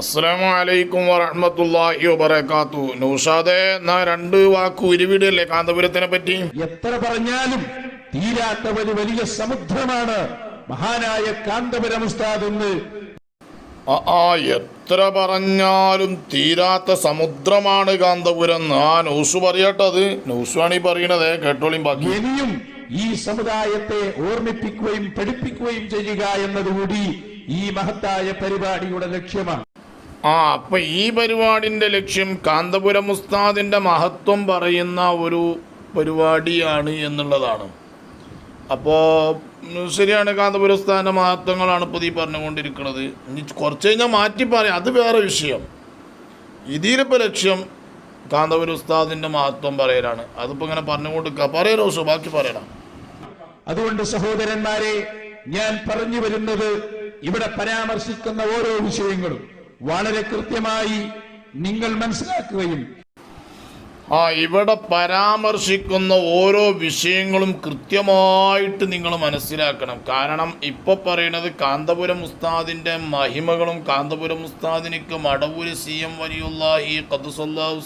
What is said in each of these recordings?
അസ്സലാമു അലൈക്കും വറഹ്മത്തുള്ളാഹി വബറകാത്തു. നൗഷാദെ എന്നാ രണ്ട് വാക്ക് ഉരുവിടല്ലേ കാന്തപുരത്തിനെ പറ്റി? എത്ര പറഞ്ഞാലും തീരാത്ത ഒരു വലിയ സമുദ്രമാണ്. മഹാനായ കാന്തപുരം ഉസ്താദ് എന്ന് ആ എത്ര പറഞ്ഞാലും തീരാത്ത സമുദ്രമാണ് കാന്തപുരം. ആ നൗസ് പറയട്ടത് നൗസാണ് ഈ പറയണത് കേട്ടോളിയും ബാക്കി. ഇനിയും ഈ സമുദായത്തെ ഓർമ്മിപ്പിക്കുകയും പഠിപ്പിക്കുകയും ചെയ്യുക എന്നതുകൂടി ഈ മഹത്തായ പരിപാടിയുടെ ലക്ഷ്യമാണ്. ആ അപ്പൊ ഈ പരിപാടിന്റെ ലക്ഷ്യം കാന്തപുരം ഉസ്താദിന്റെ മഹത്വം പറയുന്ന ഒരു പരിപാടിയാണ് എന്നുള്ളതാണ്. അപ്പോൾ ശരിയാണ് കാന്തപുരം ഉസ്താദിന്റെ മഹത്വങ്ങളാണ് ഇപ്പോൾ ഈ പറഞ്ഞുകൊണ്ടിരിക്കുന്നത്. ഇനി കുറച്ച് കഴിഞ്ഞാൽ മാറ്റി പറയാം. അത് വേറെ വിഷയം. ഇതിലിപ്പോൾ ലക്ഷ്യം കാന്തപുരം ഉസ്താദിന്റെ മഹത്വം പറയലാണ്. അതിപ്പോൾ ഇങ്ങനെ പറഞ്ഞുകൊണ്ടിരിക്കുക പറയലോ ബാക്കി പറയണം അതുകൊണ്ട് സഹോദരന്മാരെ ഞാൻ പറഞ്ഞു വരുന്നത് ഇവിടെ പരാമർശിക്കുന്ന ഓരോ വിഷയങ്ങളും. വളരെ കൃത്യമായി നിങ്ങൾ മനസ്സിലാക്കുകയും ആ ഇവിടെ പരാമർശിക്കുന്ന ഓരോ വിഷയങ്ങളും കൃത്യമായിട്ട് നിങ്ങൾ മനസ്സിലാക്കണം. കാരണം ഇപ്പോൾ പറയുന്നത് കാന്തപുരം ഉസ്താദിന്റെ മഹിമകളും കാന്തപുരം ഉസ്താദിനിക്ക് മടവൂര് സി എം വലിയുള്ള ഈ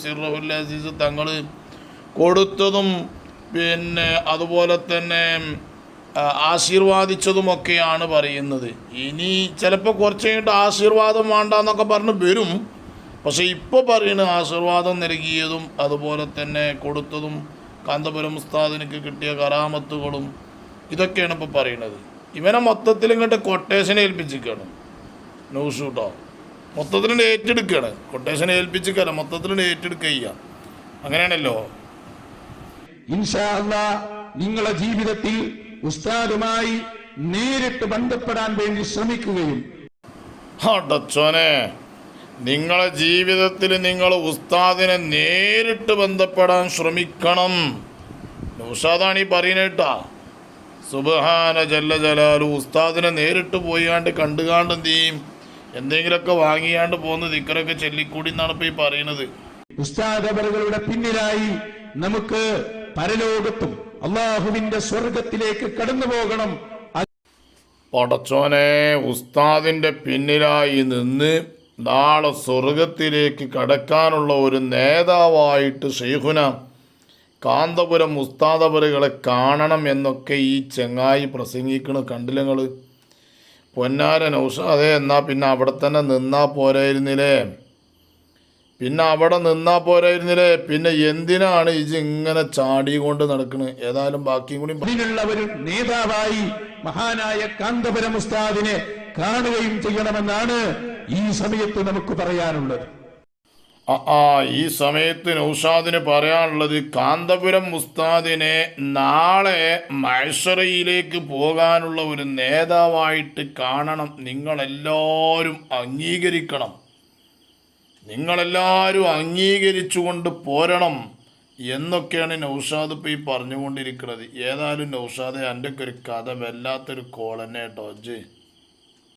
സിറഹുൽ അസീസ് തങ്ങൾ കൊടുത്തതും പിന്നെ അതുപോലെ തന്നെ ആശീർവാദിച്ചതുമൊക്കെയാണ് പറയുന്നത്. ഇനി ചിലപ്പോൾ കുറച്ച് കഴിഞ്ഞിട്ട് ആശീർവാദം വേണ്ട എന്നൊക്കെ പറഞ്ഞ് വരും. പക്ഷേ ഇപ്പോൾ പറയുന്ന ആശീർവാദം നൽകിയതും അതുപോലെ തന്നെ കൊടുത്തതും കാന്തപുരം ഉസ്താദിനക്ക് കിട്ടിയ കരാമത്തുകളും ഇതൊക്കെയാണ് ഇപ്പോൾ പറയുന്നത് ഇവനെ മൊത്തത്തിൽ ഇങ്ങോട്ട് കൊട്ടേഷൻ ഏൽപ്പിച്ചിരിക്കുകയാണ് ന്യൂസ് കേട്ടോ മൊത്തത്തിൽ ഏറ്റെടുക്കുകയാണ് കൊട്ടേഷൻ ഏൽപ്പിച്ചിരിക്കുകയല്ല മൊത്തത്തിൽ ഏറ്റെടുക്കുക അങ്ങനെയാണല്ലോ. നിങ്ങളുടെ ജീവിതത്തിൽ ഉസ്താദുമായി നേരിട്ട് ബന്ധപ്പെടാൻ വേണ്ടി ശ്രമിക്കുകയും. അടച്ചോനെ നിങ്ങളെ ജീവിതത്തിൽ നിങ്ങൾ ഉസ്താദിനെ നേരിട്ട് ബന്ധപ്പെടാൻ ശ്രമിക്കണം. ഉഷാദാണ് ഈ പറയുന്നേട്ടാ സുബഹാന ജല്ല ജലാലു ഉസ്താദിനെ നേരിട്ട് പോയാണ്ട് കണ്ടുകാണ്ട് എന്ത് ചെയ്യും? എന്തെങ്കിലുമൊക്കെ വാങ്ങിയാണ്ട് പോകുന്ന ദിക്കറൊക്കെ ചെല്ലിക്കൂടി എന്നാണ് ഇപ്പൊ ഈ പറയുന്നത് ഉസ്താദ് പിന്നിലായി നമുക്ക് പരലോകത്തും അള്ളാഹുവിന്റെ സ്വർഗത്തിലേക്ക് കടന്നു പോകണം. പടച്ചോനെ ഉസ്താദിന്റെ പിന്നിലായി നിന്ന് നാളെ സ്വർഗത്തിലേക്ക് കടക്കാനുള്ള ഒരു നേതാവായിട്ട് ഷെയ്ഖുന കാന്തപുരം ഉസ്താദപുരകളെ കാണണം എന്നൊക്കെ ഈ ചെങ്ങായി പ്രസംഗിക്കണ. കണ്ടില്ലങ്ങൾ പൊന്നാര നൗഷാദെ എന്നാൽ പിന്നെ അവിടെ തന്നെ നിന്നാൽ പോരായിരുന്നില്ലേ? പിന്നെ അവിടെ നിന്നാ പോരായിരുന്നില്ലേ പിന്നെ എന്തിനാണ് ഇജ് ഇങ്ങനെ ചാടികൊണ്ട് നടക്കുന്നത് ഏതായാലും ബാക്കിയും കൂടി അതിനുള്ള നേതാവായി മഹാനായ കാന്തപുരം ഉസ്താദിനെ കാണുകയും ചെയ്യണമെന്നാണ് ഈ സമയത്ത് നമുക്ക് പറയാനുള്ളത്. ആ ആ, ഈ സമയത്ത് നൗഷാദിന് പറയാനുള്ളത് കാന്തപുരം മുസ്താദിനെ നാളെ മൈസറയിലേക്ക് പോകാനുള്ള ഒരു നേതാവായിട്ട് കാണണം. നിങ്ങളെല്ലാവരും അംഗീകരിക്കണം. നിങ്ങളെല്ലാവരും അംഗീകരിച്ചുകൊണ്ട് പോരണം എന്നൊക്കെയാണ് നൗഷാദ് ഇപ്പോൾ ഈ പറഞ്ഞുകൊണ്ടിരിക്കുന്നത്. ഏതായാലും നൗഷാദെ എന്റെ ഒക്കെ ഒരു കഥ വല്ലാത്തൊരു തന്നെ കേട്ടോ